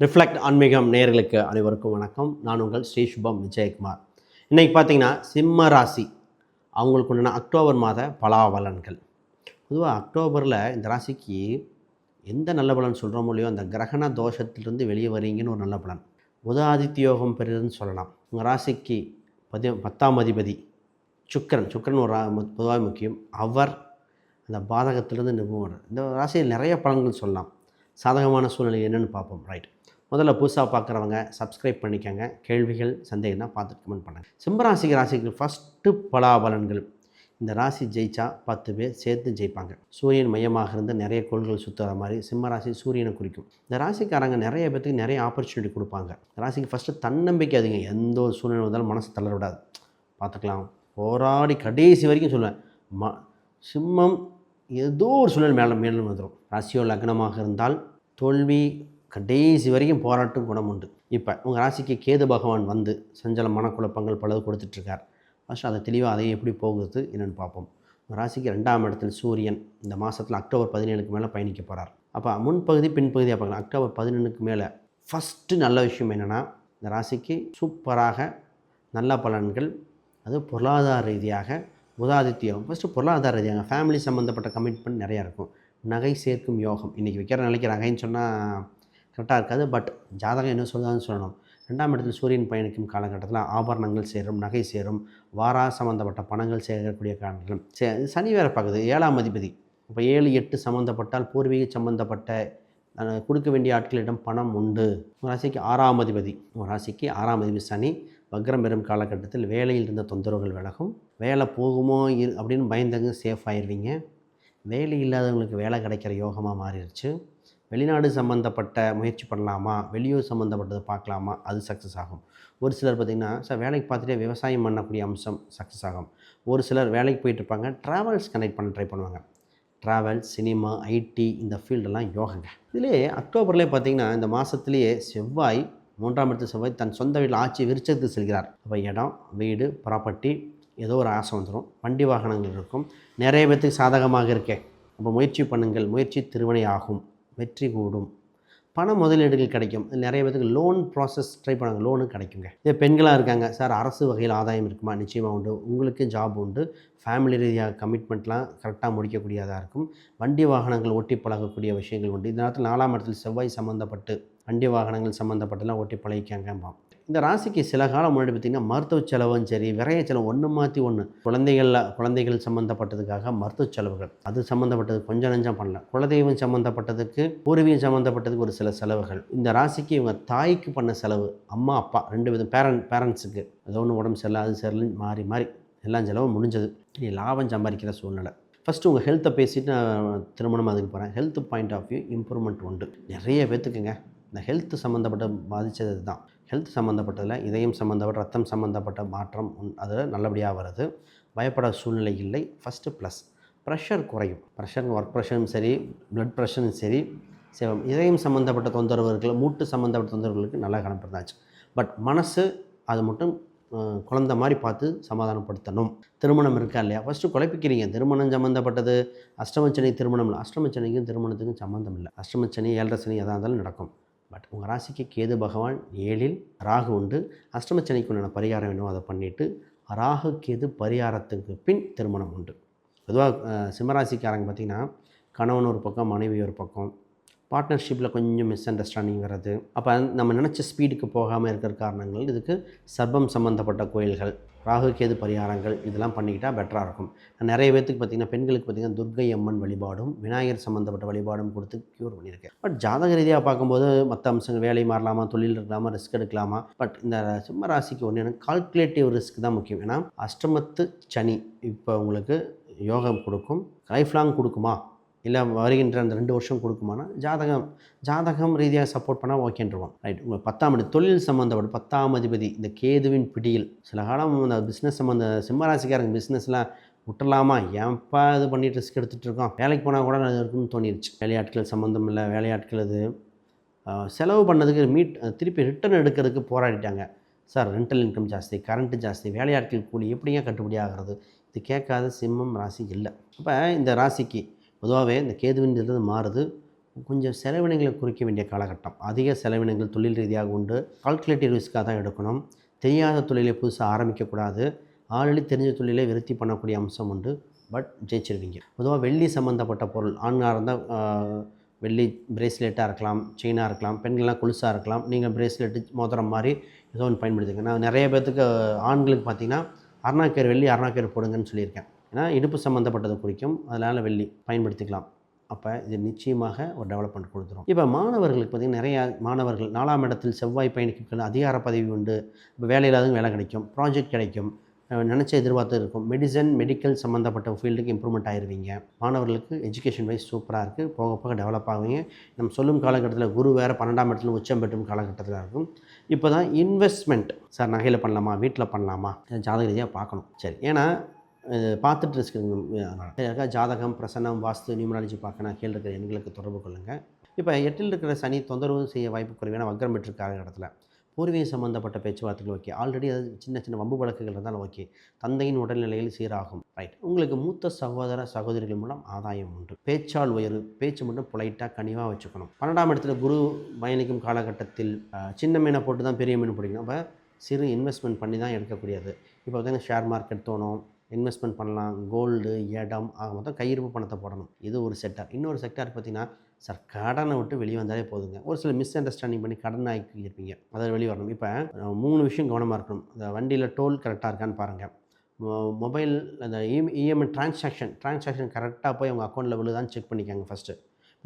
Reflect ஆன்மீகம் நேயர்களுக்கு அனைவருக்கும் வணக்கம். நான் உங்கள் ஸ்ரீ சுபம் விஜயகுமார். இன்றைக்கி பார்த்தீங்கன்னா சிம்ம ராசி. அவங்களுக்கு உண்டான அக்டோபர் மாத பலாபலன்கள். பொதுவாக அக்டோபரில் இந்த ராசிக்கு எந்த நல்ல பலன் சொல்கிறோமோ இல்லையோ அந்த கிரகண தோஷத்திலிருந்து வெளியே வரீங்கன்னு ஒரு நல்ல பலன். உதாதித்ய யோகம் பெறுதுன்னு சொல்லலாம். உங்கள் ராசிக்கு பதி பத்தாம் அதிபதி சுக்கிரன். சுக்கிரன் ஒரு பொதுவாக முக்கியம். அவர் அந்த பாதகத்திலிருந்து நிபுணர் இந்த ராசியில் நிறைய பலன்கள் சொல்லலாம். சாதகமான சூழ்நிலை என்னென்னு பார்ப்போம். ரைட். முதல்ல புதுசாக பார்க்குறவங்க சப்ஸ்கிரைப் பண்ணிக்கோங்க. கேள்விகள் சந்தேகம்னா பார்த்துட்டு கமெண்ட் பண்ணுங்கள் சிம்மராசிக்கு ராசிக்கு ஃபஸ்ட்டு பலாபலன்கள். இந்த ராசி ஜெயிச்சா பத்து பேர் சேர்த்து ஜெயிப்பாங்க. சூரியன் மையமாக இருந்து நிறைய கோள்கள் சுற்றுற மாதிரி சிம்ம ராசி சூரியனை குறிக்கும். இந்த ராசிக்காரங்க நிறைய பேத்துக்கு நிறைய ஆப்பர்ச்சுனிட்டி கொடுப்பாங்க. ராசிக்கு ஃபஸ்ட்டு தன்னம்பிக்கை அதிகம். எந்த ஒரு சூழ்நிலை வந்தாலும் மனசு தளரவிடாது. பார்த்துக்கலாம். போராடி கடைசி வரைக்கும் சொல்லுவேன். ம சிம்மம் ஏதோ ஒரு சூழ்நிலை மேலே மேலும் வந்துடும் ராசியோ லக்னமாக இருந்தால் தோல்வி கடைசி வரைக்கும் போராட்டும் குணம் உண்டு. இப்போ உங்கள் ராசிக்கு கேது பகவான் வந்து சஞ்சல மனக்குழப்பங்கள் பலது கொடுத்துட்ருக்கார். ஃபஸ்ட் அதை தெளிவாக அதை எப்படி போகுது என்னென்னு பார்ப்போம். உங்கள் ராசிக்கு ரெண்டாம் இடத்தில் சூரியன் இந்த மாதத்தில் அக்டோபர் பதினேழுக்கு மேலே பயணிக்க போகிறார் அப்போ முன்பகுதி பின்பகுதியாக பார்க்கலாம். அக்டோபர் பதினொன்றுக்கு மேலே ஃபஸ்ட்டு நல்ல விஷயம் என்னென்னா இந்த ராசிக்கு சூப்பராக நல்ல பலன்கள் அது பொருளாதார ரீதியாக உதாதித்யம் ஃபஸ்ட்டு பொருளாதார ரீதியாக ஃபேமிலி சம்மந்தப்பட்ட கமிட்மெண்ட் நிறையா இருக்கும். நகை சேர்க்கும் யோகம். இன்றைக்கி வைக்கிற நிலைக்கு நகைன்னு சொன்னால் கரெக்டாக இருக்காது. பட் ஜாதகம் என்ன சொல்லுதான்னு சொல்லணும். ரெண்டாம் இடத்தில் சூரியன் பயணிக்கும் காலகட்டத்தில் ஆபரணங்கள் சேரும் நகை சேரும் வாரா சம்மந்தப்பட்ட பணங்கள் சேர்க்கக்கூடிய காரணங்கள் சே சனி வேறு பார்க்குது. ஏழாம் அதிபதி. இப்போ ஏழு எட்டு சம்மந்தப்பட்டால் பூர்வீக சம்மந்தப்பட்ட கொடுக்க வேண்டிய ஆட்களிடம் பணம் உண்டு. உங்கள் ராசிக்கு ஆறாம் அதிபதி. உங்கள் ராசிக்கு ஆறாம் அதிபதி சனி. வக்ரம் பெறும் காலகட்டத்தில் வேலையில் இருந்த தொந்தரவுகள் விலகும். வேலை போகுமோ இரு அப்படின்னு பயந்தங்க சேஃப் ஆயிடுவீங்க வேலை இல்லாதவங்களுக்கு வேலை கிடைக்கிற யோகமாக மாறிடுச்சு. வெளிநாடு சம்மந்தப்பட்ட முயற்சி பண்ணலாமா? வெளியூர் சம்மந்தப்பட்டது பார்க்கலாமா? அது சக்ஸஸ் ஆகும். ஒரு சிலர் பார்த்திங்கன்னா சார் வேலைக்கு பார்த்துட்டே விவசாயம் பண்ணக்கூடிய அம்சம் சக்ஸஸ் ஆகும். ஒரு சிலர் வேலைக்கு போயிட்டு இருப்பாங்க ட்ராவல்ஸ் கனெக்ட் பண்ண ட்ரை பண்ணுவாங்க. ட்ராவல் சினிமா ஐடி இந்த ஃபீல்டெல்லாம் யோகங்க. இதிலே அக்டோபர்லேயே பார்த்தீங்கன்னா இந்த மாதத்துலேயே செவ்வாய் மூன்றாம் இடத்து செவ்வாய் தன் சொந்த வீட்டில் ஆட்சி விருச்சத்துக்கு செல்கிறார். அப்போ இடம் வீடு ப்ராப்பர்ட்டி ஏதோ ஒரு ஆசை வந்துடும். வண்டி வாகனங்கள் இருக்கும். நிறைய பேர்த்துக்கு சாதகமாக இருக்கே. அப்போ முயற்சி பண்ணுங்கள். முயற்சி திருவினை ஆகும். வெற்றி கூடும். பண முதலீடுகள் கிடைக்கும். நிறைய பேருக்கு லோன் ப்ராசஸ் ட்ரை பண்ணாங்க லோனு கிடைக்குங்க. இதே பெண்களாக இருக்காங்க. சார் அரசு வகையில் ஆதாயம் இருக்குமா? நிச்சயமாக உண்டு. உங்களுக்கு ஜாப் உண்டு. ஃபேமிலி ரீதியாக கமிட்மெண்ட்லாம் கரெக்டாக முடிக்கக்கூடியதாக இருக்கும். வண்டி வாகனங்கள் ஓட்டி பழகக்கூடிய விஷயங்கள் உண்டு. இந்த நேரத்தில் நாலாம் இடத்தில் செவ்வாய் சம்மந்தப்பட்டு வண்டி வாகனங்கள் சம்மந்தப்பட்டுலாம் ஓட்டி பழகிக்காங்கம்பாம் இந்த ராசிக்கு சில காலம் முன்னாடி பார்த்திங்கன்னா மருத்துவ செலவும் சரி விரைய செலவு ஒன்று மாற்றி ஒன்று குழந்தைகளில் குழந்தைகள் சம்மந்தப்பட்டதுக்காக மருத்துவ செலவுகள். அது சம்மந்தப்பட்டது கொஞ்சம் நஞ்சம் பண்ணல. குலதெய்வம் சம்மந்தப்பட்டதுக்கு பூர்வீகம் சம்மந்தப்பட்டதுக்கு ஒரு சில செலவுகள். இந்த ராசிக்கு இவங்க தாய்க்கு பண்ண செலவு அம்மா அப்பா ரெண்டு விதம் பேரண்ட் பேரண்ட்ஸுக்கு ஏதோ ஒன்று உடம்பு சரியில்லை அது சரியில்லைன்னு மாறி மாறி எல்லாம் செலவும் முடிஞ்சது. இனி லாபம் சம்பாதிக்கிற சூழ்நிலை. ஃபஸ்ட்டு உங்கள் ஹெல்த்தை பேசிட்டு நான் திருமணம் அதுக்கு போகிறேன் health point of view improvement உண்டு. நிறைய பேத்துக்குங்க. இந்த ஹெல்த் சம்மந்தப்பட்ட பாதித்தது தான் ஹெல்த் சம்மந்தப்பட்டதில் இதயம் சம்மந்தப்பட்ட ரத்தம் சம்மந்தப்பட்ட மாற்றம் அது நல்லபடியாக வருது பயப்பட சூழ்நிலை இல்லை. ஃபஸ்ட்டு ப்ளஸ் ப்ரெஷர் குறையும். ப்ரெஷர் ஒர்க் ப்ரெஷரும் சரி ப்ளட் ப்ரெஷரும் சரி சரி இதயம் சம்மந்தப்பட்ட தொந்தரவுகள் மூட்டு சம்மந்தப்பட்ட தொந்தரவுகளுக்கு நல்லா கணப்பிருந்தாச்சு பட் மனசு அது மட்டும் குழந்த மாதிரி பார்த்து சமாதானப்படுத்தணும். திருமணம் இருக்கா இல்லையா? ஃபஸ்ட்டு குழப்பிக்கிறீங்க. திருமணம் சம்மந்தப்பட்டது அஷ்டமச்சனை திருமணம் இல்லை. அஷ்டமச்சனைக்கும் திருமணத்துக்கும் சம்மந்தம் இல்லை. அஷ்டமச்சனி ஏழரை சனி எதாக இருந்தாலும் நடக்கும். பட் உங்கள் ராசிக்கு கேது பகவான் ஏழில் ராகு உண்டு. அஷ்டமச்சனைக்குண்டான பரிகாரம் வேணும் அதை பண்ணிவிட்டு ராகு கேது பரிகாரத்துக்கு பின் திருமணம் உண்டு. பொதுவாக சிம்மராசிக்காரங்க பார்த்திங்கன்னா கணவன் ஒரு பக்கம் மனைவி ஒரு பக்கம் பார்ட்னர்ஷிப்பில் கொஞ்சம் மிஸ் அண்டர்ஸ்டாண்டிங் வர்றது. அப்போ நம்ம நினச்ச ஸ்பீடுக்கு போகாமல் இருக்கிற காரணங்கள் இதுக்கு சர்பம் சம்மந்தப்பட்ட கோயில்கள் ராகு கேது பரிகாரங்கள் இதெல்லாம் பண்ணிக்கிட்டால் பெட்டராக இருக்கும். நிறைய பேர்த்துக்கு பார்த்திங்கன்னா பெண்களுக்கு பார்த்திங்கன்னா துர்க்கை அம்மன் வழிபாடும் விநாயகர் சம்மந்தப்பட்ட வழிபாடும் கொடுத்து க்யூர் பண்ணியிருக்கேன். பட் ஜாதக ரீதியாக பார்க்கும்போது மற்ற அம்சங்கள் வேலை மாறலாமா தொழில் இருக்கலாமா ரிஸ்க் எடுக்கலாமா? பட் இந்த சிம்ம ராசிக்கு ஒன்று எனக்கு கால்குலேட்டிவ் ரிஸ்க் தான் முக்கியம். ஏன்னா அஷ்டமத்து சனி இப்போ உங்களுக்கு யோகம் கொடுக்கும் லைஃப் லாங் கொடுக்குமா? இல்லை வருகின்ற அந்த ரெண்டு வருஷம் கொடுக்குமானா ஜாதகம் ஜாதகம் ரீதியாக சப்போர்ட் பண்ணால் ஓகேன்றுவான் ரைட் உங்கள் பத்தாம் அடி தொழில் சம்மந்தப்பட்ட பத்தாம் அதிபதி இந்த கேதுவின் பிடியில். சில காலம் அந்த பிஸ்னஸ் சம்மந்த சிம்மராசிக்காரங்க பிஸ்னஸ்லாம் விட்டுலாமா ஏன்ப்பா இது பண்ணிட்டு ரிஸ்க் எடுத்துகிட்டு இருக்கோம் வேலைக்கு போனால் கூட அது இருக்குன்னு தோணிருச்சு. வேலையாட்கள் சம்மந்தம் இல்லை வேலையாட்கள் இது செலவு பண்ணதுக்கு மீட் திருப்பி ரிட்டர்ன் எடுக்கிறதுக்கு போராடிட்டாங்க. சார் ரெண்டல் இன்கம் ஜாஸ்தி கரண்ட்டு ஜாஸ்தி வேலையாட்கள் கூலி எப்படிங்க கட்டுப்படி ஆகிறது? இது கேட்காத சிம்மம் ராசி இல்லை. அப்போ இந்த ராசிக்கு பொதுவாகவே இந்த கேதுவின் இதிலிருந்து மாறுது. கொஞ்சம் செலவினங்களை குறிக்க வேண்டிய காலகட்டம். அதிக செலவினங்கள் தொழில் ரீதியாக உண்டு. கால்குலேட்டிவ் ரிஸ்க்காக தான் எடுக்கணும். தெரியாத தொழிலை புதுசாக ஆரம்பிக்கக்கூடாது. ஆல்ரெடி தெரிஞ்ச தொழிலை விருத்தி பண்ணக்கூடிய அம்சம் உண்டு. பட் ஜெயிச்சிருவீங்க. பொதுவாக வெள்ளி சம்மந்தப்பட்ட பொருள் ஆண்களாக இருந்தால் வெள்ளி பிரேஸ்லெட்டாக இருக்கலாம் செயினாக இருக்கலாம் பெண்கள்லாம் கொலுசாக இருக்கலாம். நீங்கள் பிரேஸ்லெட்டு மோதிரம் மாதிரி ஏதோ ஒன்று பயன்படுத்திங்க நான் நிறைய பேர்த்துக்கு ஆண்களுக்கு பார்த்தீங்கன்னா அருணாக்கேர் வெள்ளி அருணாக்கேர் போடுங்கன்னு சொல்லியிருக்கேன். இடுப்பு சம்மந்தப்பட்டதை குறிக்கும். அதனால் வெள்ளி பயன்படுத்திக்கலாம். அப்போ இது நிச்சயமாக ஒரு டெவலப்மெண்ட் கொடுத்துரும். இப்போ மாணவர்களுக்கு பார்த்திங்கன்னா நிறையா மாணவர்கள் நாலாம் இடத்தில் செவ்வாய் பயணிக்கு அதிகார பதவி உண்டு. இப்போ வேலை வேலை கிடைக்கும். ப்ராஜெக்ட் கிடைக்கும். நினச்ச எதிர்பார்த்து இருக்கும். மெடிசன் மெடிக்கல் சம்மந்தப்பட்ட ஃபீல்டுக்கு இம்ப்ரூவ்மெண்ட் ஆயிருவீங்க. மாணவர்களுக்கு எஜுகேஷன் வைஸ் சூப்பராக இருக்குது போக போக டெவலப் ஆகுவீங்க நம்ம சொல்லும் காலகட்டத்தில் குரு வேறு பன்னெண்டாம் இடத்துல உச்சம் பெற்றும் காலகட்டத்தில் இருக்கும். இப்போ தான் இன்வெஸ்ட்மெண்ட் சார் நகையில் பண்ணலாமா? வீட்டில் பண்ணலாமா? ஜாதக ரீதியாக பார்க்கணும். சரி. ஏன்னா பார்த்துட்டு இருக்கிறவங்க இருக்கிற ஜாதகம் பிரசன்னம் வாஸ்து நியூமராலஜி பார்க்க நான் கீழே இருக்கிற எண்களுக்கு தொடர்பு கொள்ளுங்கள் இப்போ எட்டில் இருக்கிற சனி தொந்தரவு செய்ய வாய்ப்பு குறைவான வக்ரம் பெற்ற காலகட்டத்தில் பூர்வீகம் சம்மந்தப்பட்ட பேச்சுவார்த்தைகள் ஓகே. ஆல்ரெடி அது சின்ன சின்ன வம்பு வழக்குகள் இருந்தாலும் ஓகே. தந்தையின் உடல்நிலையில் சீராகும். ரைட் உங்களுக்கு மூத்த சகோதர சகோதரிகள் மூலம் ஆதாயம் உண்டு. பேச்சால் உயர்வு. பேச்சு மட்டும் புலைட்டாக கனிவாக வச்சுக்கணும். பன்னெண்டாம் இடத்துல குரு பயணிக்கும் காலகட்டத்தில் சின்ன மீனை போட்டு தான் பெரிய மீன் பிடிக்கணும். அப்போ சிறு இன்வெஸ்ட்மெண்ட் பண்ணி தான் எடுக்கக்கூடியது. இப்போ பார்த்தீங்கன்னா ஷேர் மார்க்கெட் தோணும். இன்வெஸ்ட்மெண்ட் பண்ணலாம் கோல்டு இடம் ஆக மொத்தம் கையிருப்பு பணத்தை போடணும். இது ஒரு செக்டார் இன்னொரு செக்டார் பார்த்தீங்கன்னா சார் கடனை விட்டு வெளியே வந்தாலே போதுங்க. ஒரு சில மிஸ் அண்டர்ஸ்டாண்டிங் பண்ணி கடன் ஆகி இருப்பீங்க அதை வெளியே வரணும். இப்போ மூணு விஷயம் கவனமாக இருக்கணும். இந்த வண்டியில் டோல் கரெக்டாக இருக்கான்னு பாருங்கள் மொபைல் அந்த இஎம்ஐ டிரான்சாக்ஷன் டிரான்சாக்ஷன் கரெக்டாக போய் உங்கள் அக்கௌண்ட்டில் விழுதான்னு செக் பண்ணிக்கோங்க ஃபஸ்ட்டு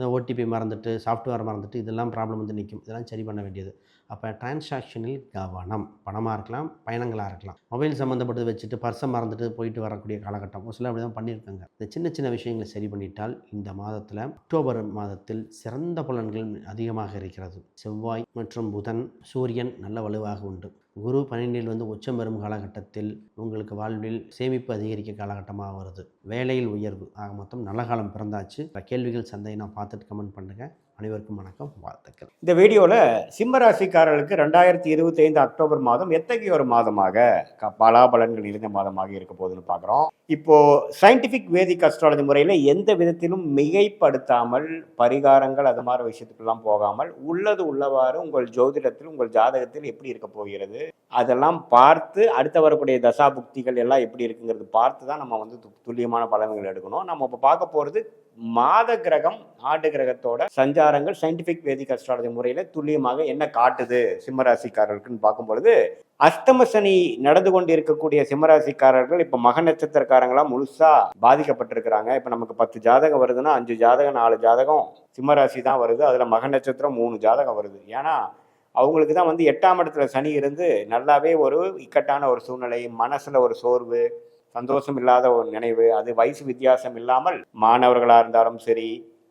ஓடிபி மறந்துட்டு சாஃப்ட்வேர் மறந்துட்டு இதெல்லாம் ப்ராப்ளம் வந்து நிற்கும் இதெல்லாம் சரி பண்ண வேண்டியது. அப்போ டிரான்சாக்ஷனில் கவனம். பணமாக இருக்கலாம் பயணங்களாக இருக்கலாம். மொபைல் சம்மந்தப்பட்டது வச்சுட்டு பர்ஸை மறந்துட்டு போயிட்டு வரக்கூடிய காலகட்டம். ஒரு சில அப்படி தான் பண்ணியிருக்காங்க. இந்த சின்ன சின்ன விஷயங்களை சரி பண்ணிட்டால் இந்த மாதத்தில் அக்டோபர் மாதத்தில் சிறந்த பலன்கள் அதிகமாக இருக்கிறது. செவ்வாய் மற்றும் புதன் சூரியன் நல்ல வலுவாக உண்டு. குரு பன்னெண்டில் வந்து உச்சம் பெறும் காலகட்டத்தில் உங்களுக்கு வாழ்வில் சேமிப்பு அதிகரிக்க காலகட்டமாக வருது. வேலையில் உயர்வு. ஆக மொத்தம் நல்ல காலம் பிறந்தாச்சு. கேள்விகள் சந்தையை நான் பார்த்துட்டு கமெண்ட் பண்ணுங்கள் அனைவருக்கும் வணக்கம் வாழ்த்துக்கள். இந்த வீடியோவில் சிம்மராசிக்காரர்களுக்கு ரெண்டாயிரத்தி இருபத்தி ஐந்து அக்டோபர் மாதம் எத்தகைய ஒரு மாதமாக க- பலாபலன்கள் இருந்த மாதமாக இருக்க போகுதுன்னு பார்க்குறோம் இப்போ சயின்டிஃபிக் வேதிக் அஸ்ட்ராலஜி முறையில் எந்த விதத்திலும் மிகைப்படுத்தாமல் பரிகாரங்கள் அது மாதிரி விஷயத்துக்கெல்லாம் போகாமல் உள்ளது உள்ளவாறு உங்கள் ஜோதிடத்தில் உங்கள் ஜாதகத்தில் எப்படி இருக்க போகிறது? அதெல்லாம் பார்த்து அடுத்த வரக்கூடிய தசா புக்திகள் எல்லாம் எப்படி இருக்குங்கிறது பார்த்து தான் நம்ம வந்து து- துல்லியமான பலன்கள் எடுக்கணும். நம்ம இப்போ பார்க்க போகிறது மாத கிரகம் ஆண்டு கிரகத்தோட சஞ்சாரங்கள் சயின்டிபிக் வேதிக் அஸ்ட்ராலஜி முறையில் துல்லியமாக என்ன காட்டுது சிம்மராசிக்காரர்களுக்குன்னு பார்க்கும் பொழுது அஷ்டம சனி நடந்து கொண்டு இருக்கக்கூடிய சிம்மராசிக்காரர்கள் இப்போ மக நட்சத்திரக்காரங்களா முழுசா பாதிக்கப்பட்டிருக்கிறாங்க. இப்போ நமக்கு பத்து ஜாதகம் வருதுன்னா அஞ்சு ஜாதகம் நாலு ஜாதகம் சிம்மராசி தான் வருது. அதில் மக நட்சத்திரம் மூணு ஜாதகம் வருது. ஏன்னா அவங்களுக்கு தான் வந்து எட்டாம் இடத்துல சனி இருந்து நல்லாவே ஒரு இக்கட்டான ஒரு சூழ்நிலை மனசுல ஒரு சோர்வு சந்தோஷம் இல்லாத ஒரு நினைவு அது வயசு வித்தியாசம் இல்லாமல் மாணவர்களாக இருந்தாலும் சரி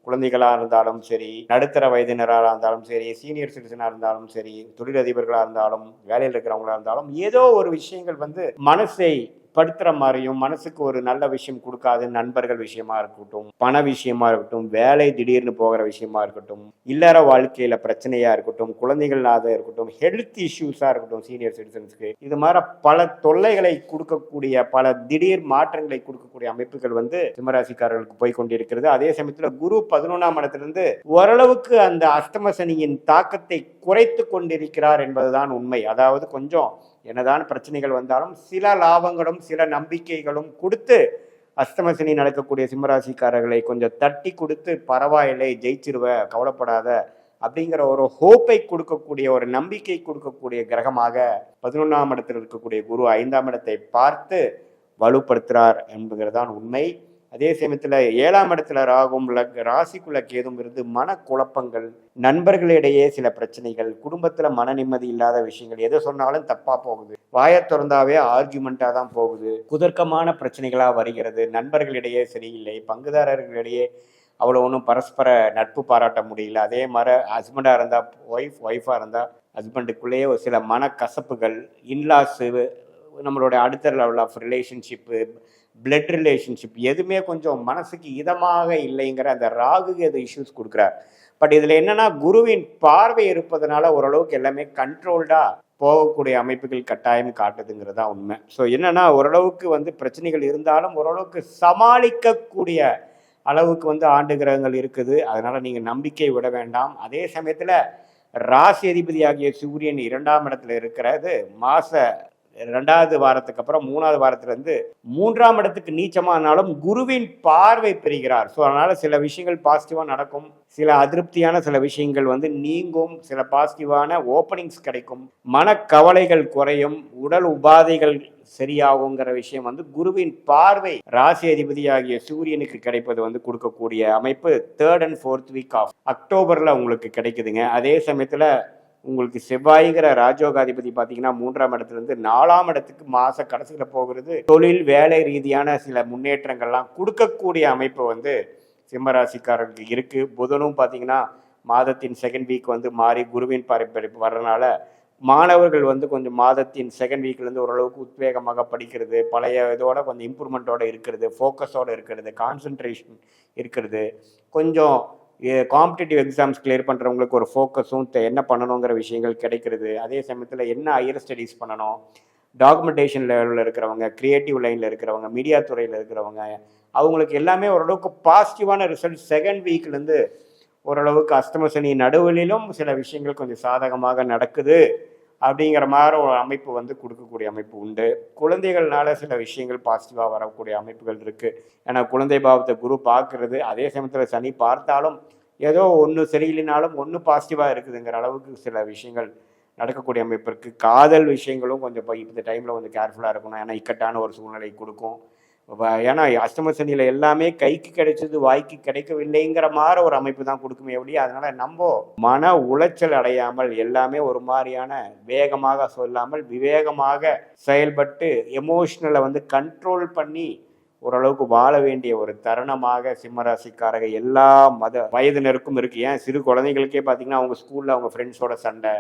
குழந்தைகளாக இருந்தாலும் சரி நடுத்தர வயதினராக இருந்தாலும் சரி சீனியர் சிட்டிசனாக இருந்தாலும் சரி தொழிலதிபர்களாக இருந்தாலும் வேலையில் இருக்கிறவங்களாக இருந்தாலும் ஏதோ ஒரு விஷயங்கள் வந்து மனசை படுத்துற மாதிரியும் மனசுக்கு ஒரு நல்ல விஷயம் கொடுக்காது நண்பர்கள் விஷயமா இருக்கட்டும் பண விஷயமா இருக்கட்டும் வேலை திடீர்னு போகிற விஷயமா இருக்கட்டும் இல்லற வாழ்க்கையில பிரச்சனையா இருக்கட்டும் குழந்தைகளாக இருக்கட்டும் ஹெல்த் இஷ்யூஸா இருக்கட்டும் சீனியர் சிட்டிசன்ஸ்க்கு இது மாதிரி பல தொல்லைகளை கொடுக்கக்கூடிய பல திடீர் மாற்றங்களை கொடுக்கக்கூடிய அமைப்புகள் வந்து சிம்மராசிக்காரர்களுக்கு போய் கொண்டிருக்கிறது. அதே சமயத்தில் குரு பதினொன்றாம் இடத்திலிருந்து ஓரளவுக்கு அந்த அஷ்டம சனியின் தாக்கத்தை குறைத்து கொண்டிருக்கிறார் என்பதுதான் உண்மை. அதாவது கொஞ்சம் என்னதான் பிரச்சனைகள் வந்தாலும் சில லாபங்களும் சில நம்பிக்கைகளும் கொடுத்து அஸ்தமசினி நடக்கக்கூடிய சிம்மராசிக்காரர்களை கொஞ்சம் தட்டி கொடுத்து பரவாயில்லை ஜெயிச்சிருவ கவலைப்படாத அப்படிங்கிற ஒரு ஹோப்பை கொடுக்கக்கூடிய ஒரு நம்பிக்கை கொடுக்கக்கூடிய கிரகமாக பதினொன்றாம் இடத்தில் இருக்கக்கூடிய குரு ஐந்தாம் இடத்தை பார்த்து வலுப்படுத்துகிறார் என்பதுதான் உண்மை. அதே சமயத்தில் ஏழாம் இடத்துல ராகும் லக் ராசிக்குள்ள கேதும் இருந்து மனக்குழப்பங்கள் நண்பர்களிடையே சில பிரச்சனைகள் குடும்பத்தில் மன நிம்மதி இல்லாத விஷயங்கள் எதை சொன்னாலும் தப்பாக போகுது. வாயை திறந்தாவே ஆர்குமெண்டா தான் போகுது. குதர்க்கமான பிரச்சனைகளாக வருகிறது. நண்பர்களிடையே சரியில்லை. பங்குதாரர்களிடையே அவ்வளோ ஒன்றும் பரஸ்பர நட்பு பாராட்ட முடியல. அதே மாதிரி ஹஸ்பண்டாக இருந்தால் ஒய்ஃப் ஒய்ஃபாக இருந்தால் ஹஸ்பண்டுக்குள்ளேயே ஒரு சில மனக்கசப்புகள் இன்லாஸு நம்மளுடைய அடுத்த level of relationship blood relationship எதுவுமே கொஞ்சம் மனசுக்கு இதமாக இல்லைங்கிற அந்த ராகு அது இஷ்யூஸ் கொடுக்குறார். பட் இதில் என்னென்னா குருவின் பார்வை இருப்பதனால ஓரளவுக்கு எல்லாமே கண்ட்ரோல்டாக போகக்கூடிய அமைப்புகள் கட்டாயம் காட்டுதுங்கிறது தான் உண்மை. ஸோ என்னென்னா ஓரளவுக்கு வந்து பிரச்சனைகள் இருந்தாலும் ஓரளவுக்கு சமாளிக்கக்கூடிய அளவுக்கு வந்து ஆண்டு கிரகங்கள் இருக்குது. அதனால் நீங்கள் நம்பிக்கை விட வேண்டாம். அதே சமயத்தில் ராசி அதிபதியாகிய சூரியன் இரண்டாம் இடத்துல இருக்கிறது மாச ரெண்டாவது வாரத்துக்கு அப்புறம் மூணாவது வாரத்திலேருந்து மூன்றாம் இடத்துக்கு நீச்சமானாலும் குருவின் பார்வை பெறுகிறார். ஸோ அதனால் சில விஷயங்கள் பாசிட்டிவாக நடக்கும். சில அதிருப்தியான சில விஷயங்கள் வந்து நீங்கும். சில பாசிட்டிவான ஓப்பனிங்ஸ் கிடைக்கும். மனக்கவலைகள் குறையும். உடல் உபாதைகள் சரியாகுங்கிற விஷயம் வந்து குருவின் பார்வை. ராசி அதிபதியாகிய சூரியனுக்கு கிடைப்பது வந்து கொடுக்கக்கூடிய அமைப்பு third and fourth week of அக்டோபரில் உங்களுக்கு கிடைக்குதுங்க. அதே சமயத்தில் உங்களுக்கு செவ்வாய்ங்கிற ராஜோகாதிபதி பார்த்தீங்கன்னா மூன்றாம் இடத்துலேருந்து நாலாம் இடத்துக்கு மாத கடைசியில் போகிறது. தொழில் வேலை ரீதியான சில முன்னேற்றங்கள்லாம் கொடுக்கக்கூடிய அமைப்பு வந்து சிம்மராசிக்காரர்களுக்கு இருக்குது புதனும் பார்த்தீங்கன்னா மாதத்தின் செகண்ட் வீக் வந்து மாறி குருவின் பரப்பரிப்பு வர்றனால மாணவர்கள் வந்து கொஞ்சம் மாதத்தின் செகண்ட் வீக்லேருந்து ஓரளவுக்கு உத்வேகமாக படிக்கிறது. பழைய இதோட கொஞ்சம் இம்ப்ரூவ்மெண்ட்டோட இருக்கிறது. ஃபோக்கஸோடு இருக்கிறது. கான்சென்ட்ரேஷன் இருக்கிறது. கொஞ்சம் காம்படிட்டிவ் எக்ஸாம்ஸ் கிளியர் பண்ணுறவங்களுக்கு ஒரு ஃபோக்கஸும் என்ன பண்ணணுங்கிற விஷயங்கள் கிடைக்கிறது. அதே சமயத்தில் என்ன ஹையர் ஸ்டடீஸ் பண்ணணும்? டாக்குமெண்டேஷன் லெவலில் இருக்கிறவங்க க்ரியேட்டிவ் லைனில் இருக்கிறவங்க மீடியா துறையில் இருக்கிறவங்க அவங்களுக்கு எல்லாமே ஓரளவுக்கு பாசிட்டிவான ரிசல்ட் செகண்ட் வீக்லேருந்து ஓரளவுக்கு அஸ்தமசனி சனி நடுவிலும் சில விஷயங்கள் கொஞ்சம் சாதகமாக நடக்குது. அப்படிங்கிற மாதிரி ஒரு அமைப்பு வந்து கொடுக்கக்கூடிய அமைப்பு உண்டு. குழந்தைகள்னால சில விஷயங்கள் பாசிட்டிவாக வரக்கூடிய அமைப்புகள் இருக்குது ஏன்னா குழந்தை பாவத்தை குரு பார்க்கறது அதே சமயத்தில் சனி பார்த்தாலும் ஏதோ ஒன்று சரியில்லைனாலும் ஒன்று பாசிட்டிவாக இருக்குதுங்கிற அளவுக்கு சில விஷயங்கள் நடக்கக்கூடிய அமைப்பு இருக்குது காதல் விஷயங்களும் கொஞ்சம் இப்போ இந்த டைமில் கொஞ்சம் கேர்ஃபுல்லாக இருக்கணும். ஏன்னா இக்கட்டான ஒரு சூழ்நிலை கொடுக்கும். ஏன்னா அஷ்டம சனியில் எல்லாமே கைக்கு கிடைச்சது வாய்க்கு கிடைக்கவில்லைங்கிற மாதிரி ஒரு அமைப்பு தான் கொடுக்குமே எப்படி அதனால் நம்ம மன உளைச்சல் அடையாமல் எல்லாமே ஒரு மாதிரியான வேகமாக சொல்லாமல் விவேகமாக செயல்பட்டு எமோஷ்னலை வந்து கண்ட்ரோல் பண்ணி ஓரளவுக்கு வாழ வேண்டிய ஒரு தருணமாக சிம்மராசிக்காரங்க எல்லா மத வயதினருக்கும் இருக்கு. ஏன்? சிறு குழந்தைகளுக்கே பார்த்தீங்கன்னா அவங்க ஸ்கூல்ல அவங்க ஃப்ரெண்ட்ஸோட சண்டை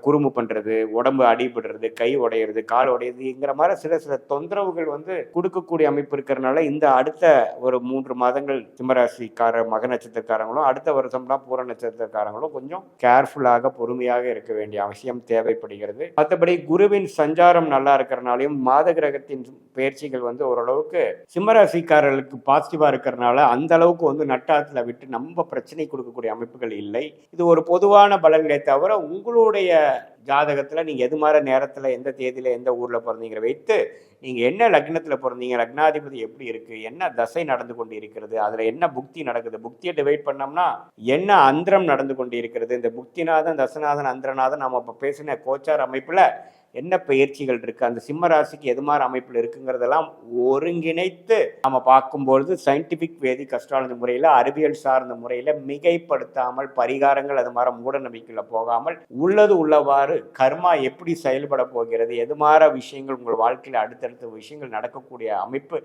குறும்பு பண்றது உடம்பு அடிபடுறது கை உடையிறது கால் உடையிறதுங்கிற மாதிரி சில சில தொந்தரவுகள் வந்து கொடுக்கக்கூடிய அமைப்பு இருக்கிறனால இந்த அடுத்த ஒரு மூன்று மாதங்கள் சிம்மராசிக்கார மக நட்சத்திரக்காரங்களும் அடுத்த வருஷம்லாம் பூர நட்சத்திரக்காரங்களும் கொஞ்சம் கேர்ஃபுல்லாக பொறுமையாக இருக்க வேண்டிய அவசியம் தேவைப்படுகிறது. மற்றபடி குருவின் சஞ்சாரம் நல்லா இருக்கிறனாலையும் மாத கிரகத்தின் பயிற்சிகள் வந்து ஓரளவுக்கு சிம்மராசிக்காரர்களுக்கு பாசிட்டிவாக இருக்கிறனால அந்த அளவுக்கு வந்து நட்டாத்தில் விட்டு நம்ம பிரச்சனை கொடுக்கக்கூடிய அமைப்புகள் இல்லை. இது ஒரு பொதுவான பலன்களை தவிர உங்களுடைய ஜாதகத்தில் நீங்கள் எது மாதிரி நேரத்தில் எந்த தேதியில் எந்த ஊரில் பிறந்தீங்கிற வைத்து நீங்கள் என்ன லக்னத்தில் பிறந்தீங்க லக்னாதிபதி எப்படி இருக்குது என்ன தசை நடந்து கொண்டு இருக்கிறது அதில் என்ன புக்தி நடக்குது புக்தியை டிவைட் பண்ணோம்னா என்ன அந்திரம் நடந்து கொண்டு இருக்கிறது இந்த புக்திநாதன் தசநாதன் அந்திரநாதன் நம்ம இப்போ பேசின கோச்சார் அமைப்பில் என்ன பயிற்சிகள் இருக்கு? அந்த சிம்ம ராசிக்கு எது மாதிரி அமைப்பில் இருக்குங்கிறதெல்லாம் ஒருங்கிணைத்து நம்ம பார்க்கும்பொழுது சயின்டிபிக் வேதிக் அஸ்ட்ராலஜி முறையில் அறிவியல் சார்ந்த முறையில் மிகைப்படுத்தாமல் பரிகாரங்கள் அது மாதிரி மூட நம்பிக்கையில் போகாமல் உள்ளது உள்ளவாறு கர்மா எப்படி செயல்பட போகிறது? எது மாதிரி விஷயங்கள் உங்கள் வாழ்க்கையில் அடுத்தடுத்த விஷயங்கள் நடக்கக்கூடிய அமைப்பு?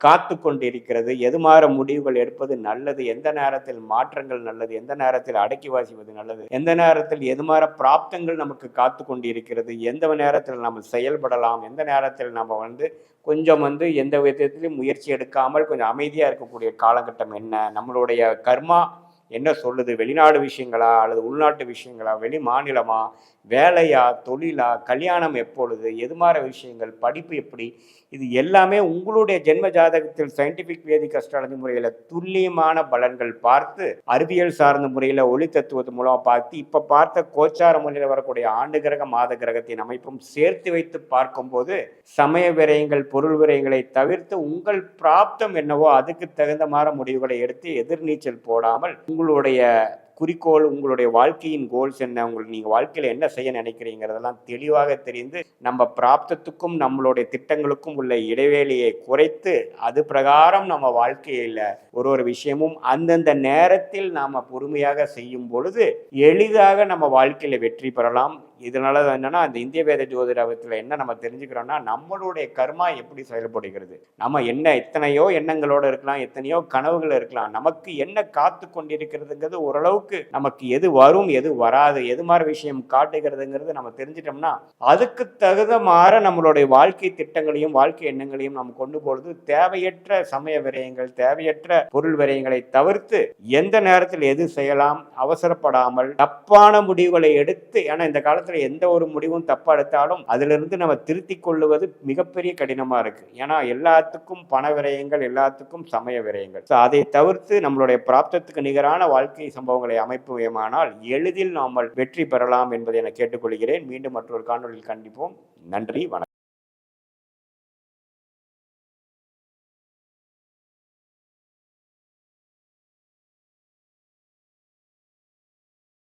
காத்து கொண்டிருக்கிறது எது மாற முடிவுகள் எடுப்பது நல்லது? எந்த நேரத்தில் மாற்றங்கள் நல்லது? எந்த நேரத்தில் அடக்கி வாசிப்பது நல்லது? எந்த நேரத்தில் எது மாற பிராப்தங்கள் நமக்கு காத்து கொண்டிருக்கிறது எந்த நேரத்தில் நம்ம செயல்படலாம்? எந்த நேரத்தில் நம்ம வந்து கொஞ்சம் வந்து எந்த விதத்திலும் முயற்சி எடுக்காமல் கொஞ்சம் அமைதியாக இருக்கக்கூடிய காலகட்டம் என்ன? நம்மளுடைய கர்மா என்ன சொல்லுது? வெளிநாடு விஷயங்களா அல்லது உள்நாட்டு விஷயங்களா? வெளி மாநிலமா? வேலையா? தொழிலா? கல்யாணம் எப்பொழுது? எது மாதிரி விஷயங்கள்? படிப்பு எப்படி? இது எல்லாமே உங்களுடைய ஜென்ம ஜாதகத்தில் சயின்டிபிக் வேதிக் அஸ்ட்ராலஜி முறையில் துல்லியமான பலன்கள் பார்த்து அறிவியல் சார்ந்த முறையில் ஒளி தத்துவத்து மூலமாக பார்த்து இப்போ பார்த்த கோச்சார முறையில் வரக்கூடிய ஆண்டு கிரக மாத கிரகத்தின் அமைப்பும் சேர்த்து வைத்து பார்க்கும்போது சமய விரயங்கள் பொருள் விரயங்களை தவிர்த்து உங்கள் பிராப்தம் என்னவோ அதுக்கு தகுந்த மாதிரி முடிவுகளை எடுத்து எதிர்நீச்சல் போடாமல் உங்களுடைய குறிக்கோள் உங்களுடைய வாழ்க்கையின் கோல்ஸ் என்ன உங்களுக்கு நீங்கள் வாழ்க்கையில் என்ன செய்ய நினைக்கிறீங்கிறதெல்லாம் தெளிவாக தெரிந்து நம்ம பிராப்தத்துக்கும் நம்மளுடைய திட்டங்களுக்கும் உள்ள இடைவேளியை குறைத்து அது பிரகாரம் நம்ம வாழ்க்கையில் ஒரு ஒரு விஷயமும் அந்தந்த நேரத்தில் நாம் பொறுமையாக செய்யும் பொழுது எளிதாக நம்ம வாழ்க்கையில் வெற்றி பெறலாம். இதனால என்னன்னா அந்த இந்திய வேத ஜோதிடத்தில் என்ன நம்ம தெரிஞ்சுக்கிறோம்னா நம்மளுடைய கர்மா எப்படி செயல்படுகிறது? நம்ம என்ன எத்தனையோ எண்ணங்களோட இருக்கலாம் எத்தனையோ கனவுகள் இருக்கலாம் நமக்கு என்ன காத்து கொண்டிருக்கிறதுங்கிறது ஓரளவுக்கு நமக்கு எது வரும் எது வராது எது மாதிரி விஷயம் காட்டுகிறதுங்கிறது நம்ம தெரிஞ்சிட்டோம்னா அதுக்கு தகுந்த மாற நம்மளுடைய வாழ்க்கை திட்டங்களையும் வாழ்க்கை எண்ணங்களையும் நம்ம கொண்டு போகிறது தேவையற்ற சமய விரயங்கள் தேவையற்ற பொருள் விரயங்களை தவிர்த்து எந்த நேரத்தில் எது செய்யலாம் அவசரப்படாமல் தப்பான முடிவுகளை எடுத்து ஏன்னா இந்த காலத்துல காலத்துல எந்த ஒரு முடிவும் தப்பா எடுத்தாலும் அதிலிருந்து நம்ம திருத்திக் கொள்ளுவது மிகப்பெரிய கடினமா இருக்கு. ஏன்னா எல்லாத்துக்கும் பண விரயங்கள் எல்லாத்துக்கும் சமய விரயங்கள். So, அதை தவிர்த்து நம்மளுடைய பிராப்தத்துக்கு நிகரான வாழ்க்கை சம்பவங்களை அமைப்புவேமானால் எளிதில் நாம் வெற்றி பெறலாம் என்பதை என கேட்டுக்கொள்கிறேன். மீண்டும் மற்றொரு காணொளியில் கண்டிப்போம் நன்றி வணக்கம்.